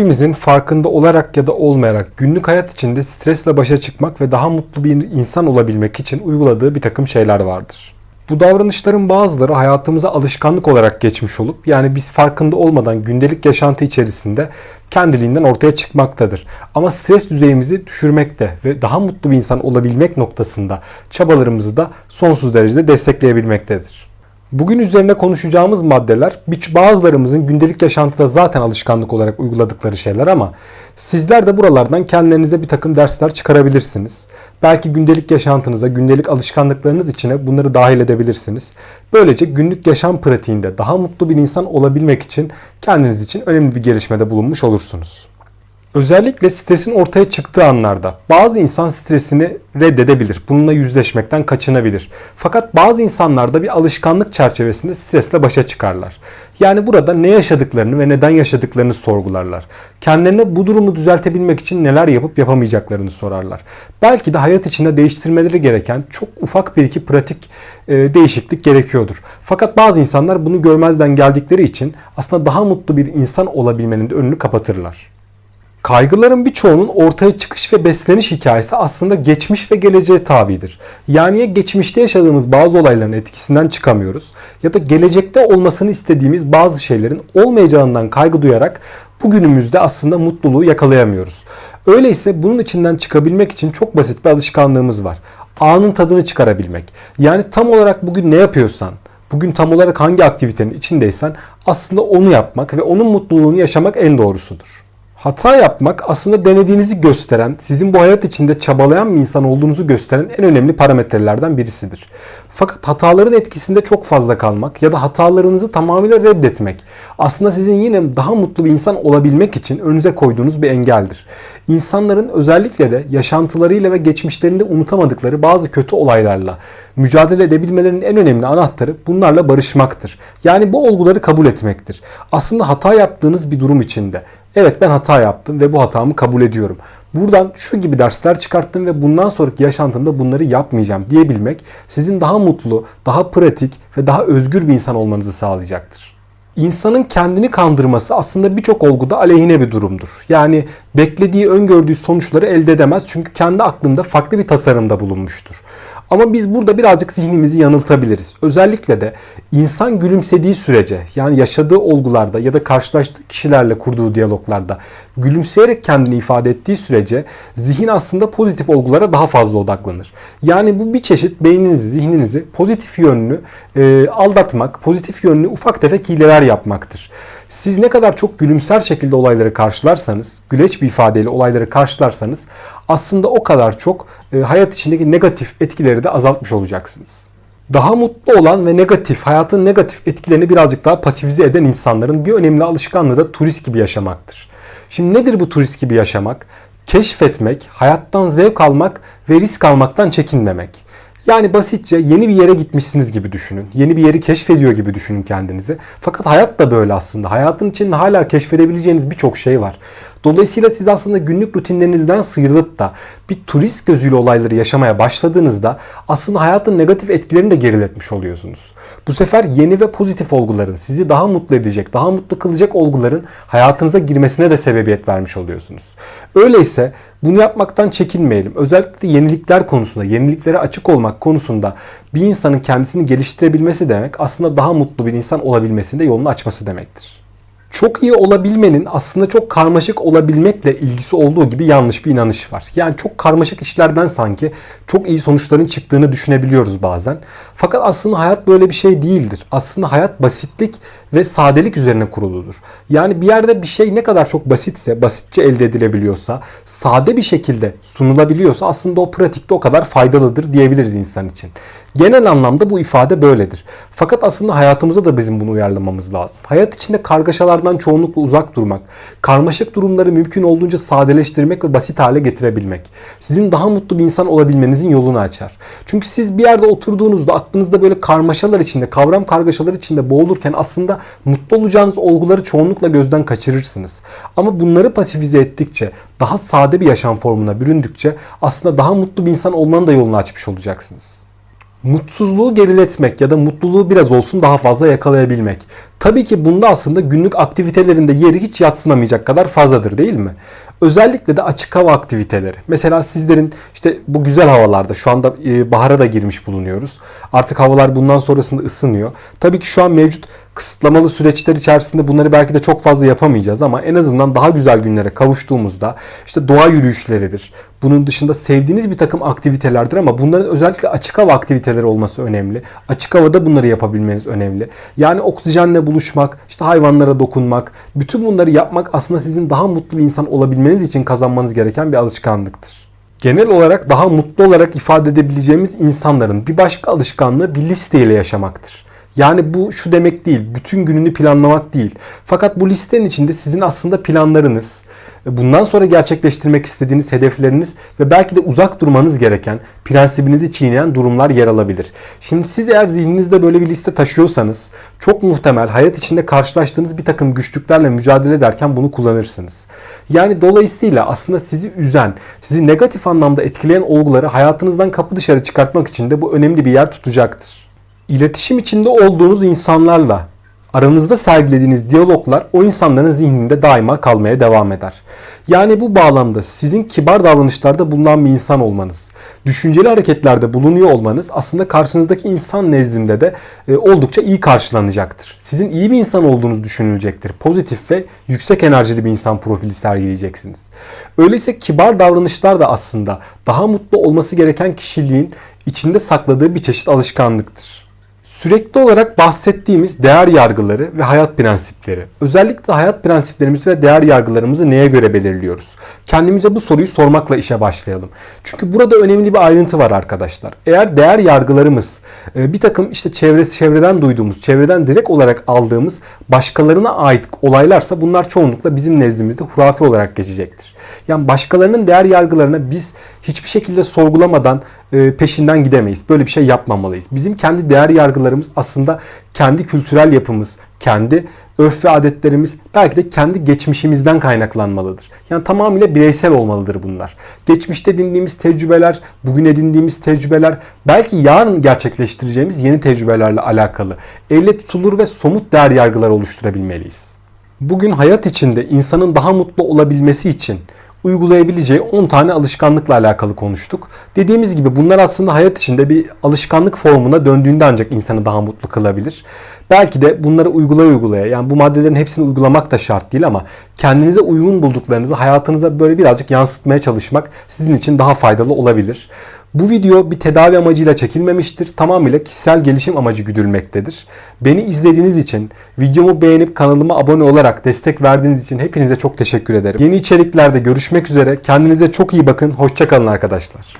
Hepimizin farkında olarak ya da olmayarak günlük hayat içinde stresle başa çıkmak ve daha mutlu bir insan olabilmek için uyguladığı bir takım şeyler vardır. Bu davranışların bazıları hayatımıza alışkanlık olarak geçmiş olup yani biz farkında olmadan gündelik yaşantı içerisinde kendiliğinden ortaya çıkmaktadır. Ama stres düzeyimizi düşürmekte ve daha mutlu bir insan olabilmek noktasında çabalarımızı da sonsuz derecede destekleyebilmektedir. Bugün üzerine konuşacağımız maddeler bazılarımızın gündelik yaşantıda zaten alışkanlık olarak uyguladıkları şeyler ama sizler de buralardan kendilerinize bir takım dersler çıkarabilirsiniz. Belki gündelik yaşantınıza, gündelik alışkanlıklarınız içine bunları dahil edebilirsiniz. Böylece günlük yaşam pratiğinde daha mutlu bir insan olabilmek için kendiniz için önemli bir gelişmede bulunmuş olursunuz. Özellikle stresin ortaya çıktığı anlarda bazı insan stresini reddedebilir. Bununla yüzleşmekten kaçınabilir. Fakat bazı insanlar da bir alışkanlık çerçevesinde stresle başa çıkarlar. Yani burada ne yaşadıklarını ve neden yaşadıklarını sorgularlar. Kendilerine bu durumu düzeltebilmek için neler yapıp yapamayacaklarını sorarlar. Belki de hayat içinde değiştirmeleri gereken çok ufak bir iki pratik e, değişiklik gerekiyordur. Fakat bazı insanlar bunu görmezden geldikleri için aslında daha mutlu bir insan olabilmenin de önünü kapatırlar. Kaygıların birçoğunun ortaya çıkış ve besleniş hikayesi aslında geçmiş ve geleceğe tabidir. Yani ya geçmişte yaşadığımız bazı olayların etkisinden çıkamıyoruz ya da gelecekte olmasını istediğimiz bazı şeylerin olmayacağından kaygı duyarak bugünümüzde aslında mutluluğu yakalayamıyoruz. Öyleyse bunun içinden çıkabilmek için çok basit bir alışkanlığımız var. Anın tadını çıkarabilmek. Yani tam olarak bugün ne yapıyorsan, bugün tam olarak hangi aktivitenin içindeysen aslında onu yapmak ve onun mutluluğunu yaşamak en doğrusudur. Hata yapmak aslında denediğinizi gösteren, sizin bu hayat içinde çabalayan bir insan olduğunuzu gösteren en önemli parametrelerden birisidir. Fakat hataların etkisinde çok fazla kalmak ya da hatalarınızı tamamıyla reddetmek aslında sizin yine daha mutlu bir insan olabilmek için önünüze koyduğunuz bir engeldir. İnsanların özellikle de yaşantılarıyla ve geçmişlerinde unutamadıkları bazı kötü olaylarla mücadele edebilmelerinin en önemli anahtarı bunlarla barışmaktır. Yani bu olguları kabul etmektir. Aslında hata yaptığınız bir durum içinde Evet ben hata yaptım ve bu hatamı kabul ediyorum. Buradan şu gibi dersler çıkarttım ve bundan sonraki yaşantımda bunları yapmayacağım diyebilmek sizin daha mutlu, daha pratik ve daha özgür bir insan olmanızı sağlayacaktır. İnsanın kendini kandırması aslında birçok olguda aleyhine bir durumdur. Yani beklediği, öngördüğü sonuçları elde edemez çünkü kendi aklında farklı bir tasarımda bulunmuştur. Ama biz burada birazcık zihnimizi yanıltabiliriz. Özellikle de insan gülümsediği sürece yani yaşadığı olgularda ya da karşılaştığı kişilerle kurduğu diyaloglarda gülümseyerek kendini ifade ettiği sürece zihin aslında pozitif olgulara daha fazla odaklanır. Yani bu bir çeşit beyninizi, zihninizi pozitif yönlü e, aldatmak, pozitif yönlü ufak tefek hileler yapmaktır. Siz ne kadar çok gülümser şekilde olayları karşılarsanız, güleç bir ifadeyle olayları karşılarsanız aslında o kadar çok e, hayat içindeki negatif etkileri de azaltmış olacaksınız. Daha mutlu olan ve negatif, hayatın negatif etkilerini birazcık daha pasifize eden insanların bir önemli alışkanlığı da turist gibi yaşamaktır. Şimdi nedir bu turist gibi yaşamak? Keşfetmek, hayattan zevk almak ve risk almaktan çekinmemek. Yani basitçe yeni bir yere gitmişsiniz gibi düşünün. Yeni bir yeri keşfediyor gibi düşünün kendinizi. Fakat hayat da böyle aslında. Hayatın içinde hala keşfedebileceğiniz birçok şey var. Dolayısıyla siz aslında günlük rutinlerinizden sıyrılıp da bir turist gözüyle olayları yaşamaya başladığınızda aslında hayatın negatif etkilerini de geriletmiş oluyorsunuz. Bu sefer yeni ve pozitif olguların, sizi daha mutlu edecek, daha mutlu kılacak olguların hayatınıza girmesine de sebebiyet vermiş oluyorsunuz. Öyleyse bunu yapmaktan çekinmeyelim. Özellikle yenilikler konusunda, yeniliklere açık olmak konusunda bir insanın kendisini geliştirebilmesi demek aslında daha mutlu bir insan olabilmesinde yolunu açması demektir. Çok iyi olabilmenin aslında çok karmaşık olabilmekle ilgisi olduğu gibi yanlış bir inanış var. Yani çok karmaşık işlerden sanki çok iyi sonuçların çıktığını düşünebiliyoruz bazen. Fakat aslında hayat böyle bir şey değildir. Aslında hayat basitlik ve sadelik üzerine kuruludur. Yani bir yerde bir şey ne kadar çok basitse, basitçe elde edilebiliyorsa, sade bir şekilde sunulabiliyorsa aslında o pratikte o kadar faydalıdır diyebiliriz insan için. Genel anlamda bu ifade böyledir. Fakat aslında hayatımıza da bizim bunu uyarlamamız lazım. Hayat içinde kargaşalardan çoğunlukla uzak durmak, karmaşık durumları mümkün olduğunca sadeleştirmek ve basit hale getirebilmek. Sizin daha mutlu bir insan olabilmenizin yolunu açar. Çünkü siz bir yerde oturduğunuzda aklınızda böyle karmaşalar içinde, kavram kargaşalar içinde boğulurken aslında mutlu olacağınız olguları çoğunlukla gözden kaçırırsınız. Ama bunları pasifize ettikçe, daha sade bir yaşam formuna büründükçe aslında daha mutlu bir insan olmanın da yolunu açmış olacaksınız. Mutsuzluğu geriletmek ya da mutluluğu biraz olsun daha fazla yakalayabilmek. Tabii ki bunda aslında günlük aktivitelerinde yeri hiç yatsınamayacak kadar fazladır değil mi? Özellikle de açık hava aktiviteleri. Mesela sizlerin işte bu güzel havalarda şu anda e, bahara da girmiş bulunuyoruz. Artık havalar bundan sonrasında ısınıyor. Tabii ki şu an mevcut kısıtlamalı süreçler içerisinde bunları belki de çok fazla yapamayacağız ama en azından daha güzel günlere kavuştuğumuzda işte doğa yürüyüşleridir. Bunun dışında sevdiğiniz bir takım aktivitelerdir ama bunların özellikle açık hava aktiviteleri olması önemli. Açık havada bunları yapabilmeniz önemli. Yani oksijenle buluşmak, işte hayvanlara dokunmak, bütün bunları yapmak aslında sizin daha mutlu bir insan olabilmeniz için kazanmanız gereken bir alışkanlıktır. Genel olarak daha mutlu olarak ifade edebileceğimiz insanların bir başka alışkanlığı bir listeyle yaşamaktır. Yani bu şu demek değil, bütün gününü planlamak değil. Fakat bu listenin içinde sizin aslında planlarınız, bundan sonra gerçekleştirmek istediğiniz hedefleriniz ve belki de uzak durmanız gereken, prensibinizi çiğneyen durumlar yer alabilir. Şimdi siz eğer zihninizde böyle bir liste taşıyorsanız çok muhtemel hayat içinde karşılaştığınız bir takım güçlüklerle mücadele ederken bunu kullanırsınız. Yani dolayısıyla aslında sizi üzen, sizi negatif anlamda etkileyen olguları hayatınızdan kapı dışarı çıkartmak için de bu önemli bir yer tutacaktır. İletişim içinde olduğunuz insanlarla aranızda sergilediğiniz diyaloglar o insanların zihninde daima kalmaya devam eder. Yani bu bağlamda sizin kibar davranışlarda bulunan bir insan olmanız, düşünceli hareketlerde bulunuyor olmanız aslında karşınızdaki insan nezdinde de e, oldukça iyi karşılanacaktır. Sizin iyi bir insan olduğunuz düşünülecektir. Pozitif ve yüksek enerjili bir insan profili sergileyeceksiniz. Öyleyse kibar davranışlar da aslında daha mutlu olması gereken kişiliğin içinde sakladığı bir çeşit alışkanlıktır. Sürekli olarak bahsettiğimiz değer yargıları ve hayat prensipleri. Özellikle hayat prensiplerimizi ve değer yargılarımızı neye göre belirliyoruz? Kendimize bu soruyu sormakla işe başlayalım. Çünkü burada önemli bir ayrıntı var arkadaşlar. Eğer değer yargılarımız e, bir takım işte çevresi çevreden duyduğumuz, çevreden direkt olarak aldığımız başkalarına ait olaylarsa bunlar çoğunlukla bizim nezdimizde hurafe olarak geçecektir. Yani başkalarının değer yargılarına biz hiçbir şekilde sorgulamadan peşinden gidemeyiz. Böyle bir şey yapmamalıyız. Bizim kendi değer yargılarımız aslında kendi kültürel yapımız, kendi örf ve adetlerimiz belki de kendi geçmişimizden kaynaklanmalıdır. Yani tamamıyla bireysel olmalıdır bunlar. Geçmişte edindiğimiz tecrübeler, bugün edindiğimiz tecrübeler, belki yarın gerçekleştireceğimiz yeni tecrübelerle alakalı elle tutulur ve somut değer yargıları oluşturabilmeliyiz. Bugün hayat içinde insanın daha mutlu olabilmesi için uygulayabileceği 10 tane alışkanlıkla alakalı konuştuk. Dediğimiz gibi bunlar aslında hayat içinde bir alışkanlık formuna döndüğünde ancak insanı daha mutlu kılabilir. Belki de bunları uygulaya uygulaya yani bu maddelerin hepsini uygulamak da şart değil ama kendinize uygun bulduklarınızı hayatınıza böyle birazcık yansıtmaya çalışmak sizin için daha faydalı olabilir. Bu video bir tedavi amacıyla çekilmemiştir. Tamamıyla kişisel gelişim amacı güdülmektedir. Beni izlediğiniz için, videomu beğenip kanalıma abone olarak destek verdiğiniz için hepinize çok teşekkür ederim. Yeni içeriklerde görüşmek üzere. Kendinize çok iyi bakın. Hoşçakalın arkadaşlar.